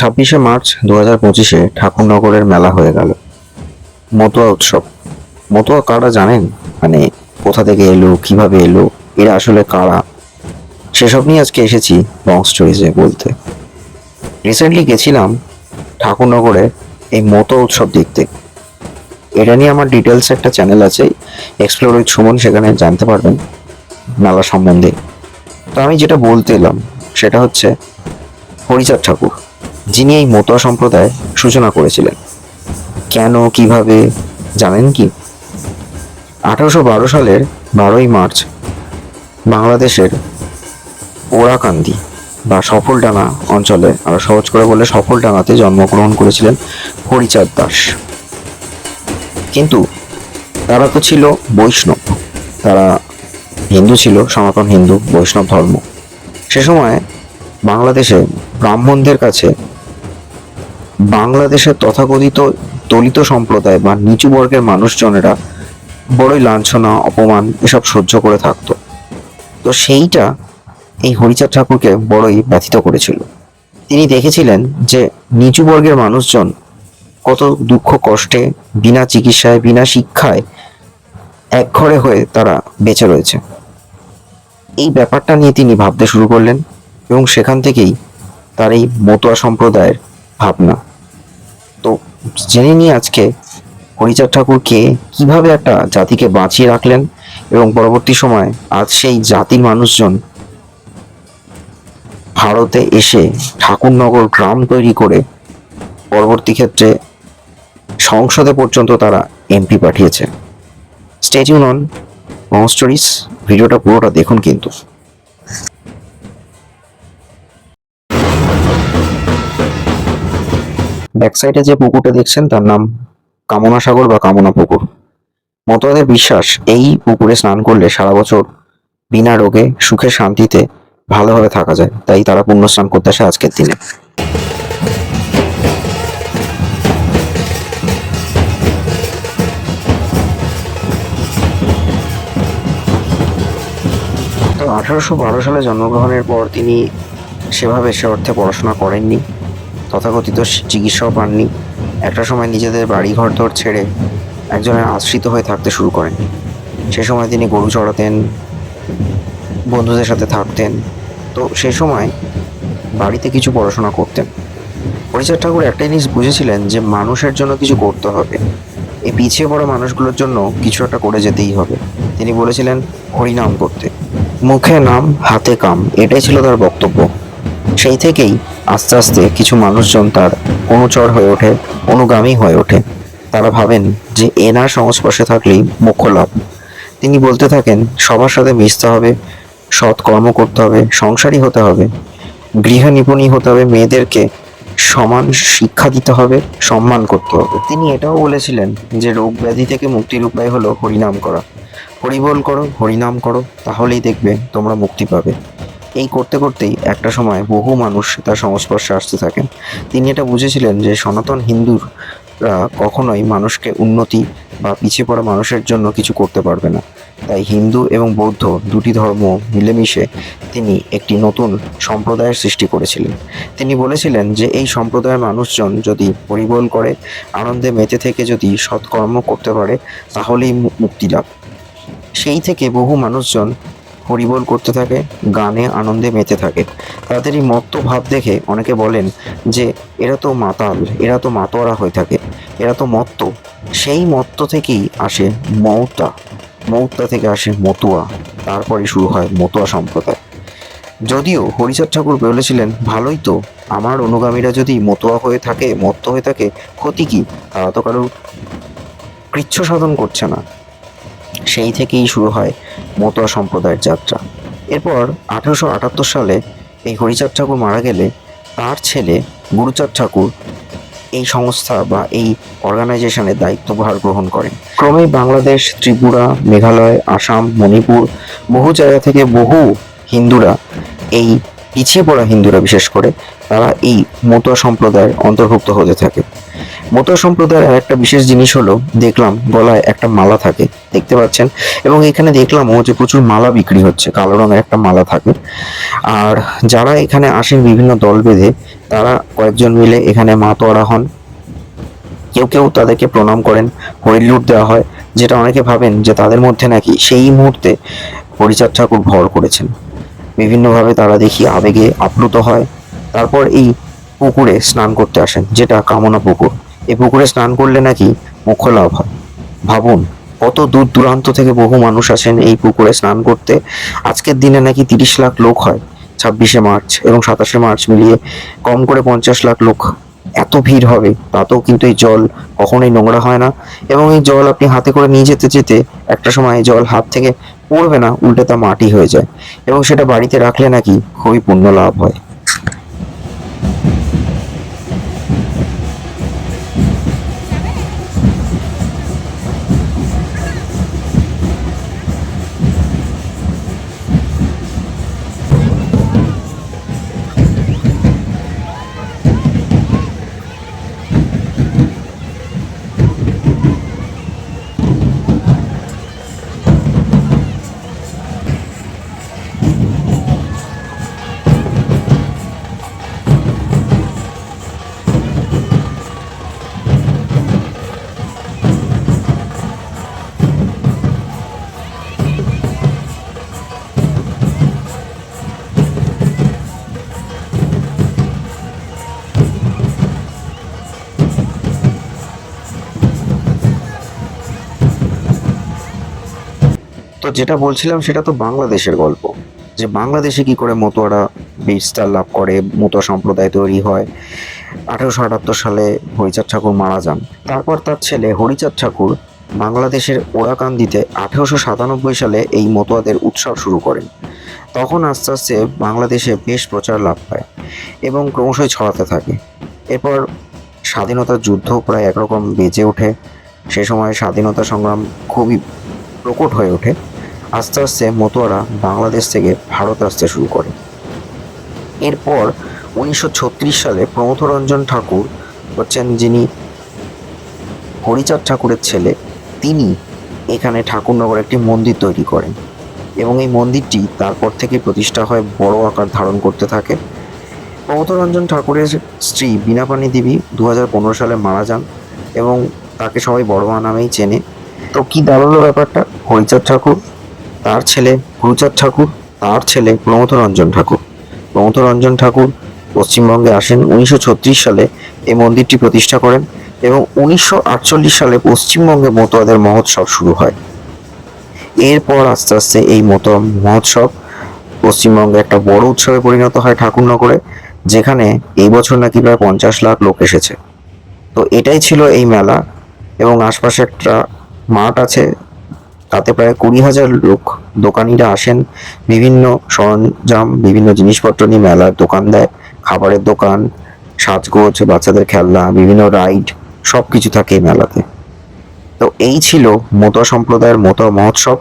ছাব্বিশে মার্চ দু হাজার পঁচিশে ঠাকুরনগরের মেলা হয়ে গেল। মতুয়া উৎসব। মতুয়া কারা জানেন? মানে কোথা থেকে এলো, কীভাবে এলো, এরা আসলে কারা? সেসব নিয়ে আজকে এসেছি লং স্টোরিজে বলতে। রিসেন্টলি গেছিলাম ঠাকুরনগরে এই মতুয়া উৎসব দেখতে। এটা নিয়ে আমার ডিটেলস একটা চ্যানেল আছে এক্সপ্লোর উইথ সুমন, সেখানে জানতে পারবেন মেলা সম্বন্ধে। তো আমি যেটা বলতে এলাম, সেটা হচ্ছে হরিচাঁদ ঠাকুর। যিনি এই মতুয়া সম্প্রদায় সূচনা করেছিলেন। কেন, কীভাবে, জানেন কি? আঠারোশো বারো সালের বারোই মার্চ বাংলাদেশের ওরাকান্দি বা সফলডাঙ্গা অঞ্চলে আর সহজ করে বলে সফলডাঙ্গাতে জন্মগ্রহণ করেছিলেন হরিচাঁদ দাস। কিন্তু তারা তো ছিল বৈষ্ণব। তারা হিন্দু ছিল, সনাতন হিন্দু, বৈষ্ণব ধর্ম। সে সময় বাংলাদেশে ব্রাহ্মণদের কাছে বাংলাদেশের তথাকথিত দলিত সম্প্রদায় বা নিচু বর্গের মানুষজনেরা বড়ই লাঞ্ছনা, অপমান এসব সহ্য করে থাকতো। তো সেইটা এই হরিচাঁদ ঠাকুরকে বড়ই ব্যথিত করেছিল। তিনি দেখেছিলেন যে নিচু বর্গের মানুষজন কত দুঃখ কষ্টে, বিনা চিকিৎসায়, বিনা শিক্ষায় একঘরে হয়ে তারা বেঁচে রয়েছে। এই ব্যাপারটা নিয়ে তিনি ভাবতে শুরু করলেন এবং সেখান থেকেই তার এই মতুয়া সম্প্রদায়ের ভাবনা। তো জেনে নিয়ে আজকে হরিচাঁদ ঠাকুর কে কীভাবে একটা জাতিকে বাঁচিয়ে রাখলেন এবং পরবর্তী সময় আজ সেই জাতির মানুষজন ভারতে এসে ঠাকুরনগর গ্রাম তৈরি করে পরবর্তী ক্ষেত্রে সংসদে পর্যন্ত তারা এমপি পাঠিয়েছে। স্টেটিউন অন মং স্টোরিজ ভিডিওটা পুরোটা দেখুন কিন্তু। ব্যাক সাইডে যে পুকুরটা দেখছেন, তার নাম কামনা সাগর বা কামনা পুকুর। মতবাদের বিশ্বাস, এই পুকুরে স্নান করলে সারা বছর বিনা রোগে সুখে শান্তিতে ভালোভাবে থাকা যায়। তাই তারা পুণ্য স্নান করতে আসে আজকের দিনে। আঠারোশো বারো সালে জন্মগ্রহণের পর তিনি সেভাবে সে অর্থে পড়াশোনা করেননি। তথাকথিত চিকিৎসাও পাননি। একটা সময় নিজেদের বাড়ি ঘর দর ছেড়ে একজনের আশ্রিত হয়ে থাকতে শুরু করেন। সে সময় তিনি গরু চড়াতেন, বন্ধুদের সাথে থাকতেন। তো সে সময় বাড়িতে কিছু পড়াশোনা করতেন। হরিচাঁদ ঠাকুর একটা জিনিস বুঝেছিলেন যে মানুষের জন্য কিছু করতে হবে। এই পিছিয়ে পড়া মানুষগুলোর জন্য কিছু একটা করে যেতেই হবে। তিনি বলেছিলেন, হরিনাম করতে। মুখে নাম, হাতে কাম, এটাই ছিল তার বক্তব্য। সেই থেকেই আস্তে আস্তে কিছু মানুষজন তার অনুচর হয়ে ওঠে, অনুগামী হয়ে ওঠে। তারা ভাবেন যে এনার সংস্পর্শে থাকলেই মোক্ষ লাভ। তিনি বলতে থাকেন, সবার সাথে মিশতে হবে, সৎ কর্ম করতে হবে, সংসারী হতে হবে, গৃহ নিপুণী হতে হবে, মেয়েদেরকে সমান শিক্ষা দিতে হবে, সম্মান করতে হবে। তিনি এটাও বলেছিলেন যে রোগ ব্যাধি থেকে মুক্তির উপায় হলো হরিনাম করা। হরিবল করো, হরিনাম করো, তাহলেই দেখবে তোমরা মুক্তি পাবে। এই করতে করতেই একটা সময় বহু মানুষ তার সংস্পর্শে আসতে থাকেন। তিনি এটা বুঝেছিলেন যে সনাতন হিন্দুর কখনোই মানুষকে উন্নতি বা পিছিয়ে পড়া মানুষের জন্য কিছু করতে পারবে না। তাই হিন্দু এবং বৌদ্ধ দুটি ধর্ম মিলেমিশে তিনি একটি নতুন সম্প্রদায়ের সৃষ্টি করেছিলেন। তিনি বলেছিলেন যে এই সম্প্রদায়ের মানুষজন যদি পরিবল করে, আনন্দে মেতে থেকে যদি সৎকর্ম করতে পারে, তাহলেই মুক্তি লাভ। সেই থেকে বহু মানুষজন হরিবোল করতে থাকে, গানে আনন্দে মেতে থাকে। তাদের এই মত্ত ভাব দেখে অনেকে বলেন যে, এরা তো মাতাল, এরা তো মাতোয়ারা হয়ে থাকে, এরা তো মত্ত। সেই মত্ত থেকেই আসে মৌতা মৌতা থেকে আসে মতুয়া তারপরে শুরু হয় মতুয়া সম্প্রদায়। যদিও হরিচাঁদ ঠাকুর বলেছিলেন, ভালোই তো, আমার অনুগামীরা যদি মতুয়া হয়ে থাকে, মত্ত হয়ে থাকে, ক্ষতি কি? তারা তো কারোর কৃচ্ছ সাধন করছে না। সেই থেকেই শুরু হয় মতুয়া সম্প্রদায়ের যাত্রা। এরপর আঠারোশো আটাত্তর সালে এই হরিচাঁদ ঠাকুর মারা গেলে তার ছেলে গুরুচাঁদ ঠাকুর এই সংস্থা বা এই অর্গানাইজেশনের দায়িত্বভার গ্রহণ করেন। ক্রমেই বাংলাদেশ, ত্রিপুরা, মেঘালয়, আসাম, মণিপুর বহু জায়গা থেকে বহু হিন্দুরা এই পিছিয়ে পড়া হিন্দুরা বিশেষ করে তারা এই মতুয়া সম্প্রদায়ের অন্তর্ভুক্ত হতে থাকে। মতো সম্প্রদায়ের আর একটা বিশেষ জিনিস হলো, দেখলাম গলায় একটা মালা থাকে, দেখতে পাচ্ছেন? এবং এখানে দেখলামও যে প্রচুর মালা বিক্রি হচ্ছে, কালো রঙের একটা মালা থাকে। আর যারা এখানে আসেন বিভিন্ন দল বেঁধে, তারা কয়েকজন মিলে এখানে মা মাতোয়ারা হন। কেউ কেউ তাদেরকে প্রণাম করেন হরিলুট দেওয়া হয়, যেটা অনেকে ভাবেন যে তাদের মধ্যে নাকি সেই মুহূর্তে হরিচাঁদ ঠাকুর ভর করেছেন। বিভিন্নভাবে তারা দেখি আবেগে আপ্লুত হয়। তারপর এই পুকুরে স্নান করতে আসেন, যেটা কামনা পুকুর। এই পুকুরে স্নান করলে নাকি মুখ্য লাভ হয়। ভাবুন, কত দূর দূরান্ত থেকে বহু মানুষ আসেন এই পুকুরে স্নান করতে। আজকের দিনে নাকি তিরিশ লাখ লোক হয়, ছাব্বিশে মার্চ এবং সাতাশে মার্চ মিলিয়ে কম করে পঞ্চাশ লাখ লোক। এত ভিড় হবে, তাতেও কিন্তু এই জল কখনোই নোংরা হয় না। এবং এই জল আপনি হাতে করে নিয়ে যেতে যেতে একটা সময় এই জল হাত থেকে পড়বে না, উল্টে তা মাটি হয়ে যায়। এবং সেটা বাড়িতে রাখলে নাকি খুবই পুণ্য লাভ হয়। যেটা বলছিলাম সেটা তো বাংলাদেশের গল্প। যে বাংলাদেশে কি করে মতোয়ারা বিস্তার লাভ করে, মতুয়া সম্প্রদায় তৈরি হয়। আঠেরোশো আটাত্তর সালে হরিচাঁদ ঠাকুর মারা যান। তারপর তার ছেলে হরিচাঁদ ঠাকুর বাংলাদেশের ওরাকান্দিতে আঠেরোশো সাতানব্বই সালে এই মতোয়াদের উৎসব শুরু করেন। তখন আস্তে আস্তে বাংলাদেশে বেশ প্রচার লাভ পায় এবং ক্রমশই ছড়াতে থাকে। এরপর স্বাধীনতার যুদ্ধ প্রায় একরকম বেজে ওঠে। সে সময় স্বাধীনতা সংগ্রাম খুবই প্রকট হয়ে ওঠে। আস্তে আস্তে মতুয়ারা বাংলাদেশ থেকে ভারত আসতে শুরু করে। এরপর উনিশশো ছত্রিশ সালে প্রমথরঞ্জন ঠাকুর হচ্ছেন যিনি হরিচাঁদ ঠাকুরের ছেলে, তিনি এখানে ঠাকুরনগর একটি মন্দির তৈরি করেন এবং এই মন্দিরটি তারপর থেকে প্রতিষ্ঠা হয় বড় আকার ধারণ করতে থাকে। প্রমথরঞ্জন ঠাকুরের স্ত্রী বীণাপাণি দেবী দু হাজার পনেরো সালে মারা যান এবং তাকে সবাই বড়মা নামেই চেনে। তো কি দাঁড়াল ব্যাপারটা? হরিচাঁদ ঠাকুর তার ছেলে গুরুচাঁদ ঠাকুর, তার ছেলে প্রমথরঞ্জন ঠাকুর। প্রমথরঞ্জন ঠাকুর পশ্চিমবঙ্গে আসেন উনিশশো ছত্রিশ সালে এই মন্দিরটি প্রতিষ্ঠা করেন এবং উনিশশো আটচল্লিশ সালে পশ্চিমবঙ্গে মতোয়াদের মহোৎসব শুরু হয়। এরপর আস্তে আস্তে এই মতো মহোৎসব পশ্চিমবঙ্গে একটা বড় উৎসবে পরিণত হয় ঠাকুরনগরে, যেখানে এই বছর নাকি প্রায় পঞ্চাশ লাখ লোক এসেছে। তো এটাই ছিল এই মেলা এবং আশপাশে একটা মাঠ আছে তাতে প্রায় কুড়ি হাজার লোক দোকানিরা আসেন, বিভিন্ন সরঞ্জাম, বিভিন্ন জিনিসপত্র নিয়ে মেলার দোকান দেয়, খাবারের দোকান, সাজগোজ, বাচ্চাদের খেলনা, বিভিন্ন রাইড সব কিছু থাকে এই মেলাতে। তো এই ছিল মোতা সম্প্রদায়ের মোতা মহোৎসব।